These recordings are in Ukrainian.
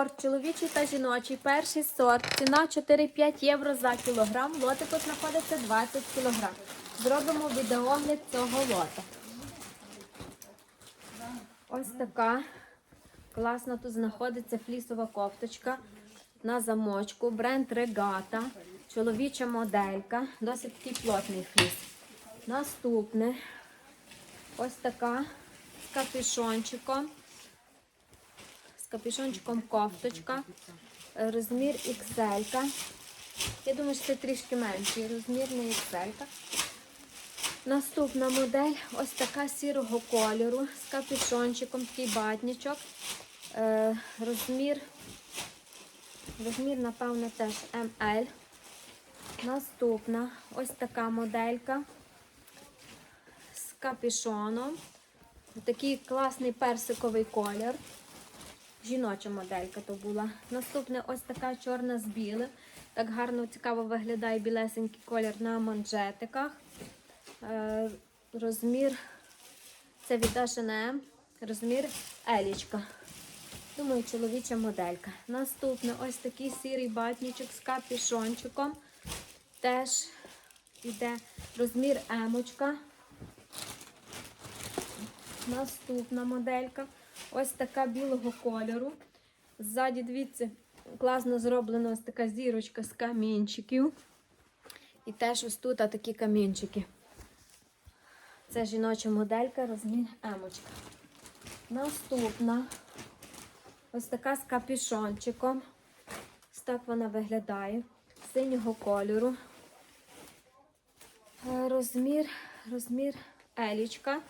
Сорт чоловічий та жіночий. Перший сорт. Ціна 4-5 євро за кілограм. Лоти тут знаходиться 20 кілограм. Зробимо відеогляд цього лота. Ось така класна тут знаходиться флісова кофточка на замочку. Бренд Регата. Чоловіча моделька. Досить такий плотний фліс. Наступне ось така з капюшончиком. Капюшончиком кофточка. Е, Розмір XL. Я думаю, що це трішки менший розмір, не XL. Наступна модель ось така сірого кольору з капюшончиком, такий батнічок. Е, розмір, розмір, напевно, теж ML. Наступна ось така моделька з капюшоном. Такий класний персиковий колір. Жіноча моделька то була. Наступне ось така чорна з білим. Так гарно цікаво виглядає білесенький колір на манжетиках. Е, розмір це від H&M, розмір елічка. Думаю, чоловіча моделька. Наступне ось такий сірий батнічок з капюшончиком. Теж йде розмір емочка. Наступна моделька. Ось така білого кольору. Ззаді, дивіться, класно зроблена ось така зірочка з камінчиків. І теж ось тут такі камінчики. Це жіноча моделька, розмір емочка. Наступна ось така з капюшончиком. Ось так вона виглядає. Синього кольору. Розмір, розмір елічка.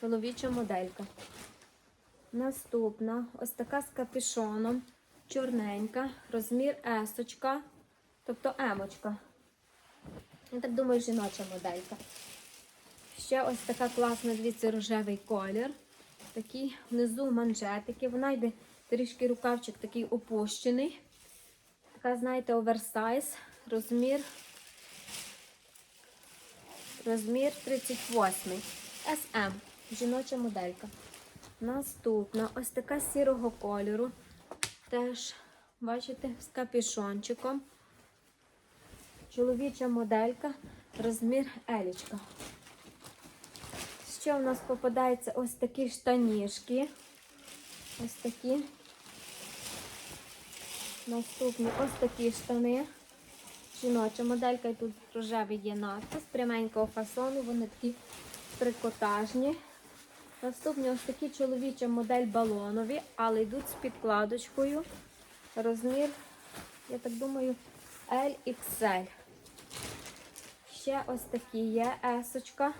Чоловіча моделька. Наступна ось така з капюшоном. Чорненька. Розмір есочка. Тобто емочка. Я так думаю, жіноча моделька. Ще ось така класна, дивіться, рожевий колір. Такі внизу манжетики. Вона йде трішки рукавчик такий опущений. Така, знаєте, оверсайз. Розмір. Розмір 38. SM. Жіноча моделька. Наступна ось така сірого кольору. Теж, бачите, з капюшончиком. Чоловіча моделька. Розмір елічка. Ще у нас попадаються ось такі штанішки. Ось такі. Наступні ось такі штани. Жіноча моделька і тут рожевий є надпис пряменького фасону. Вони такі трикотажні. Наступні ось такі чоловіча модель балонові, але йдуть з підкладочкою. Розмір, я так думаю, LXL. Ще ось такі є есочка.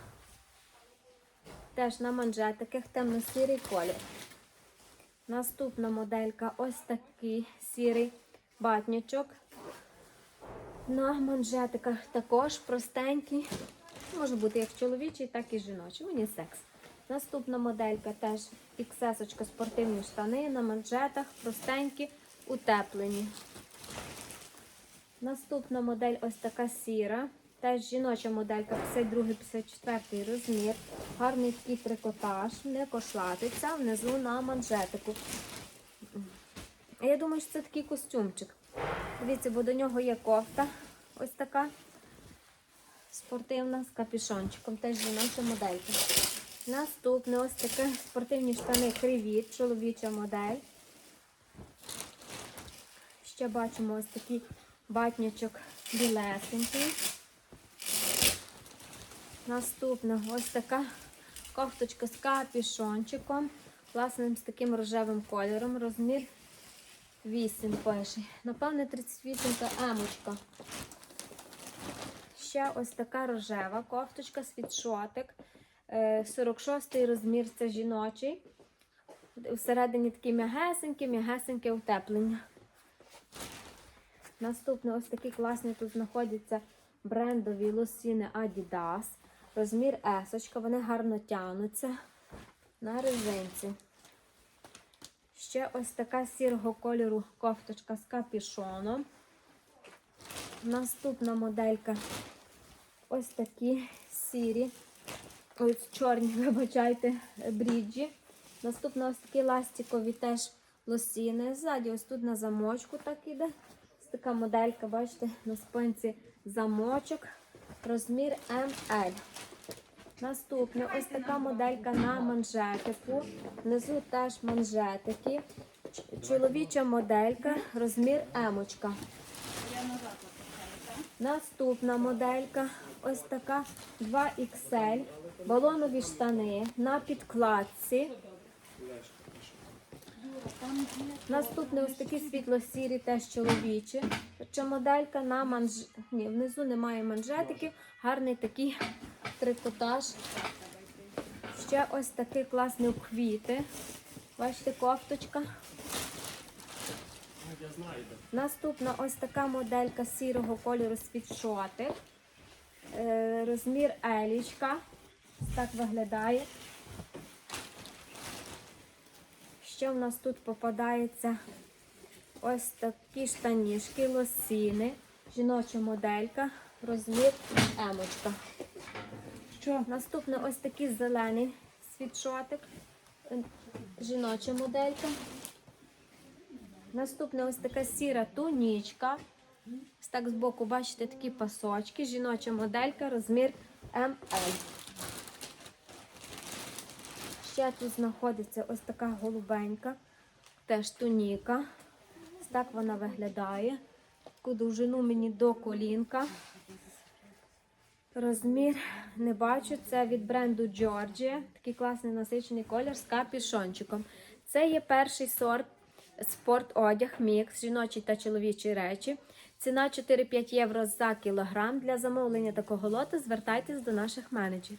Теж на манжетиках темно-сірий колір. Наступна моделька ось такий сірий батнячок. На манжетиках також простенький. Може бути як чоловічий, так і жіночий. Мені секс. Наступна моделька теж XS спортивні штани на манжетах, простенькі, утеплені. Наступна модель ось така сіра. Теж жіноча моделька 52-54 розмір. Гарний такий трикотаж, не кошлатиться, внизу на манжетику. Я думаю, що це такий костюмчик. Дивіться, бо до нього є кофта. Ось така спортивна з капюшончиком. Теж жіноча моделька. Наступне ось таке спортивні штани Кривіт, чоловіча модель. Ще бачимо ось такий батнячок білесенький. Наступна ось така кофточка з капюшончиком. Класним з таким рожевим кольором. Розмір 8 пише. Напевне, 38 та емочка. Ще ось така рожева кофточка, світшотик. Е, 46 розмір це жіночий. Всередині такі м'ягесенькі, м'ягесеньке утеплення. Наступне ось такі класні тут знаходяться брендові лосіни Adidas. Розмір S. Вони гарно тягнуться на резинці. Ще ось така сірого кольору кофточка з капюшоном. Наступна моделька ось такі сірі, ось чорні, вибачайте, бріджі. Наступна ось такі ластикові теж лосіни. Ззаді ось тут на замочку так іде. Ось така моделька, бачите, на спинці замочок. Розмір МЛ. Наступне ось така моделька на манжетику. Внизу теж манжетики. Чоловіча моделька, розмір емочка. Наступна моделька, ось така 2XL, балонові штани на підкладці. Наступне ось такі світло-сірі, теж чоловічі. Чи моделька на манж... Ні, внизу немає манжетиків, гарний такий трикотаж. Ще ось такий класний у квіти. Бачите, кофточка. Наступна ось така моделька сірого кольору світшотик. Е, розмір елічка. Так виглядає. Ще в нас тут попадається ось такі штанішки, лосіни, жіноча моделька, розмір емочка. Що? Наступне ось такий зелений світшотик, е, жіноча моделька. Наступне ось така сіра тунічка. Так збоку бачите такі пасочки, жіноча моделька, розмір МЛ. Ще тут знаходиться ось така голубенька, теж туніка. Ось так вона виглядає. Таку довжину мені до колінка. Розмір не бачу. Це від бренду Georgia. Такий класний насичений колір з капюшончиком. Це є перший сорт спорт-одяг, мікс, жіночі та чоловічі речі. Ціна 4-5 євро за кілограм. Для замовлення такого лоту звертайтесь до наших менеджерів.